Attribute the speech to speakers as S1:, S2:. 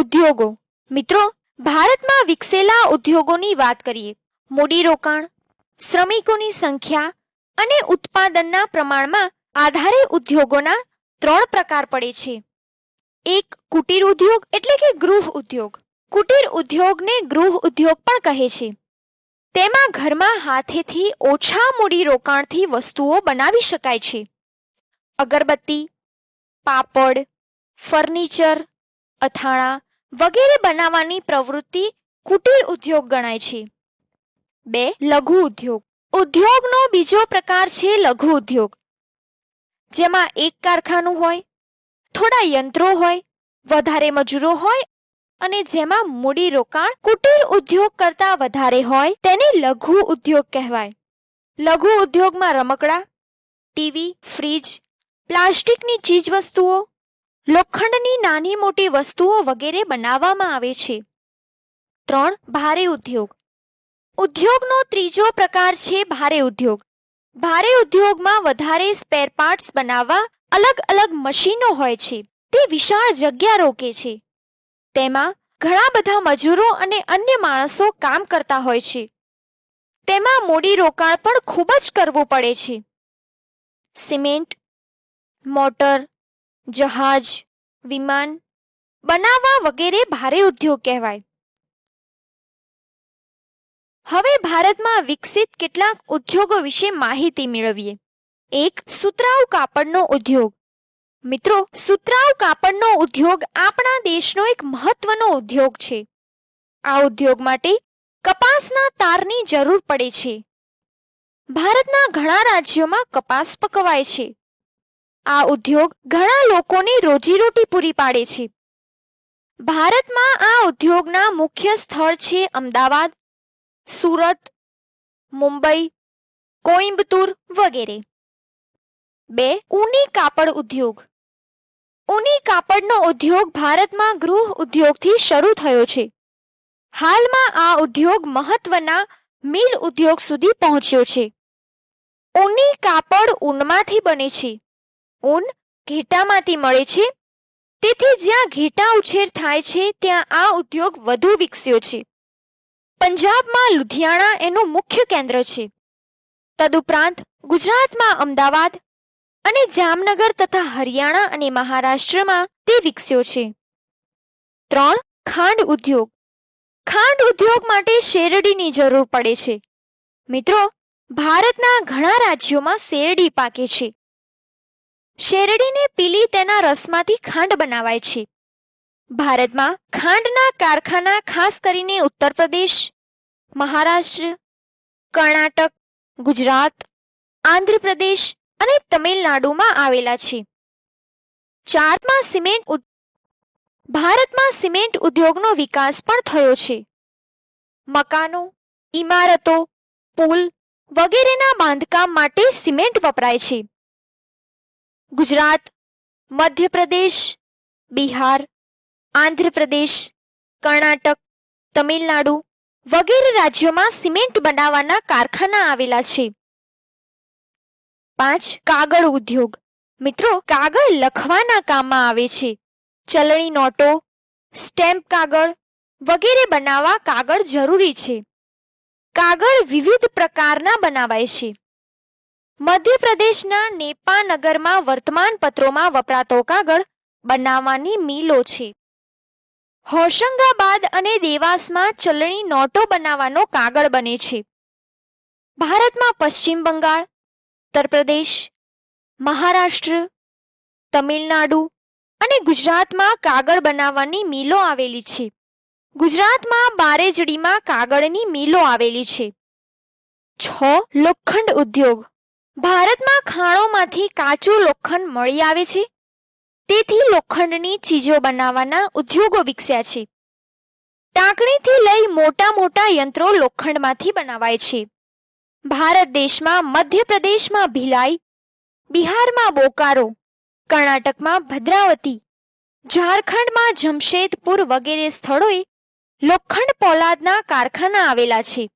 S1: ઉદ્યોગો. મિત્રો, ભારતમાં વિકસેલા ઉદ્યોગોની વાત કરીએ. મૂડીરોકાણ, શ્રમિકોની સંખ્યા અને ઉત્પાદનના પ્રમાણમાં આધારે ઉદ્યોગોના ત્રણ પ્રકાર પડે છે. એક, કુટીર ઉદ્યોગ એટલે કે ગૃહ ઉદ્યોગ. કુટીર ઉદ્યોગને ગૃહ ઉદ્યોગ પણ કહે છે. તેમાં ઘરમાં હાથેથી ઓછા મૂડી રોકાણથી વસ્તુઓ બનાવી શકાય છે. અગરબત્તી, પાપડ, ફર્નિચર, અથાણા વગેરે બનાવવાની પ્રવૃત્તિ કુટીર ઉદ્યોગ ગણાય છે. બે, લઘુ ઉદ્યોગ. ઉદ્યોગનો બીજો પ્રકાર છે લઘુ ઉદ્યોગ. જેમાં એક કારખાનું હોય, થોડા યંત્રો હોય, વધારે મજૂરો હોય અને જેમાં મૂડી રોકાણ કુટીર ઉદ્યોગ કરતા વધારે હોય તેને લઘુ ઉદ્યોગ કહેવાય. લઘુ ઉદ્યોગમાં રમકડા, ટીવી, ફ્રીજ, પ્લાસ્ટિકની ચીજવસ્તુઓ લોખંડની નાની મોટી વસ્તુઓ વગેરે બનાવવામાં આવે છે. ત્રણ, ભારે ઉદ્યોગ. ઉદ્યોગનો ત્રીજો પ્રકાર છે ભારે ઉદ્યોગ. ભારે ઉદ્યોગમાં વધારે સ્પેર પાર્ટ્સ બનાવવા અલગ અલગ મશીનો હોય છે. તે વિશાળ જગ્યા રોકે છે. તેમાં ઘણા બધા મજૂરો અને અન્ય માણસો કામ કરતા હોય છે. તેમાં મૂડી રોકાણ પણ ખૂબ જ કરવું પડે છે. સિમેન્ટ, મોટર જહાજ, વિમાન, બનાવવા વગેરે ભારે ઉદ્યોગ કહેવાય. હવે ભારતમાં વિકસિત કેટલાક ઉદ્યોગો વિશે માહિતી મેળવીએ. એક સુતરાઉ કાપડનો ઉદ્યોગ. મિત્રો, સુતરાઉ કાપડનો ઉદ્યોગ આપણા દેશનો એક મહત્વનો ઉદ્યોગ છે. આ ઉદ્યોગ માટે કપાસના તારની જરૂર પડે છે. ભારતના ઘણા રાજ્યોમાં કપાસ પકવાય છે. આ ઉદ્યોગ ઘણા લોકોની રોજીરોટી પૂરી પાડે છે. ભારતમાં આ ઉદ્યોગના મુખ્ય સ્થળ છે અમદાવાદ, સુરત, મુંબઈ, કોઇમ્બતુર વગેરે. બે ઊની કાપડ ઉદ્યોગ. ઊની કાપડનો ઉદ્યોગ ભારતમાં ગૃહ ઉદ્યોગથી શરૂ થયો છે. હાલમાં આ ઉદ્યોગ મહત્વના મિલ ઉદ્યોગ સુધી પહોંચ્યો છે. ઊની કાપડ ઊનમાંથી બને છે. ઊન ઘેટામાંથી મળે છે. તેથી જ્યાં ઘેટા ઉછેર થાય છે, ત્યાં આ ઉદ્યોગ વધુ વિકસ્યો છે. પંજાબમાં લુધિયાણા એનું મુખ્ય કેન્દ્ર છે. તદુપરાંત ગુજરાતમાં અમદાવાદ અને જામનગર તથા હરિયાણા અને મહારાષ્ટ્રમાં તે વિકસ્યો છે. ત્રણ, ખાંડ ઉદ્યોગ. ખાંડ ઉદ્યોગ માટે શેરડીની જરૂર પડે છે. મિત્રો, ભારતના ઘણા રાજ્યોમાં શેરડી પાકે છે. શેરડીને પીલી તેના રસમાંથી ખાંડ બનાવાય છે. ભારતમાં ખાંડના કારખાના ખાસ કરીને ઉત્તર પ્રદેશ, મહારાષ્ટ્ર, કર્ણાટક, ગુજરાત, આંધ્રપ્રદેશ અને તમિલનાડુમાં આવેલા છે. ચારમાં સિમેન્ટ ભારતમાં સિમેન્ટ ઉદ્યોગનો વિકાસ પણ થયો છે. મકાનો ઇમારતો પુલ વગેરેના બાંધકામ માટે સિમેન્ટ વપરાય છે. ગુજરાત, મધ્યપ્રદેશ, બિહાર, આંધ્રપ્રદેશ, કર્ણાટક, તમિલનાડુ વગેરે રાજ્યોમાં સિમેન્ટ બનાવવાના કારખાના આવેલા છે. પાંચ, કાગળ ઉદ્યોગ. મિત્રો, કાગળ લખવાના કામમાં આવે છે. ચલણી નોટો, સ્ટેમ્પ કાગળ વગેરે બનાવવા કાગળ જરૂરી છે. કાગળ વિવિધ પ્રકારના બનાવાય છે. મધ્યપ્રદેશના નેપાનગરમાં વર્તમાનપત્રોમાં વપરાતો કાગળ બનાવવાની મિલો છે. હોશંગાબાદ અને દેવાસમાં ચલણી નોટો બનાવવાનો કાગળ બને છે. ભારતમાં પશ્ચિમ બંગાળ ઉત્તર પ્રદેશ મહારાષ્ટ્ર, તમિલનાડુ અને ગુજરાતમાં કાગળ બનાવવાની મિલો આવેલી છે. ગુજરાતમાં બારેજડીમાં કાગળની મિલો આવેલી છે. છ લોખંડ ઉદ્યોગ ભારતમાં ખાણોમાંથી કાચું લોખંડ મળી આવે છે. તેથી લોખંડની ચીજો બનાવવાના ઉદ્યોગો વિકસ્યા છે. ટાંકણીથી લઈ મોટા મોટા યંત્રો લોખંડમાંથી બનાવાય છે. ભારત દેશમાં મધ્યપ્રદેશમાં ભિલાઈ, બિહારમાં બોકારો, કર્ણાટકમાં ભદ્રાવતી, ઝારખંડમાં જમશેદપુર વગેરે સ્થળોએ લોખંડ પોલાદના કારખાના આવેલા છે.